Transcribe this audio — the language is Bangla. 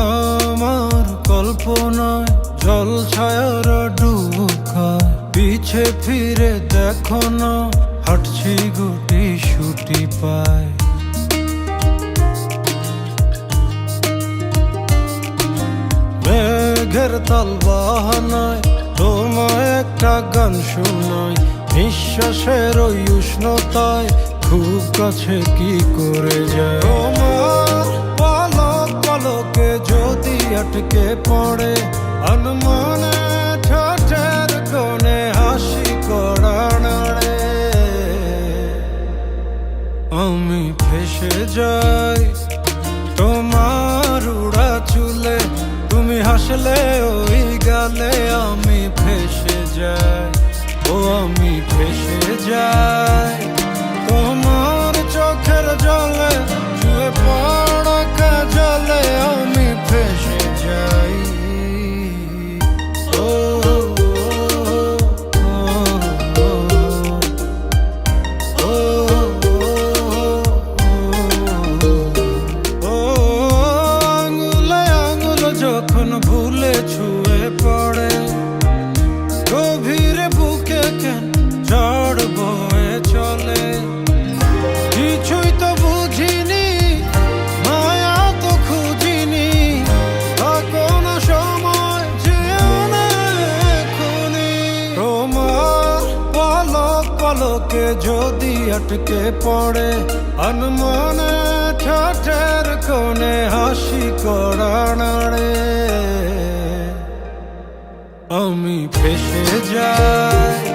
আমার কল্পনায় জল ছায়ার ডুকায় পিছে ফিরে দেখো না, হাঁটছি গুটি শুটি পায়। মেঘের তাল বাহানায় তোমায় একটা গান শোনায় নিঃশ্বাসের ওই উষ্ণতায় খুব কাছে কি করে যায়? যদি আটকে পড়ে অনুমানে ঠোঁটের কোণে হাসি করানাড়ে আমি ফেসে যাই তোমার উড়া চুলে, তুমি হাসলে ওই গালে আমি পলক যদি আটকে পড়ে অনমনে ঠাঠের কোণে হাসি করা নাড়ে আমি ফেসে যাই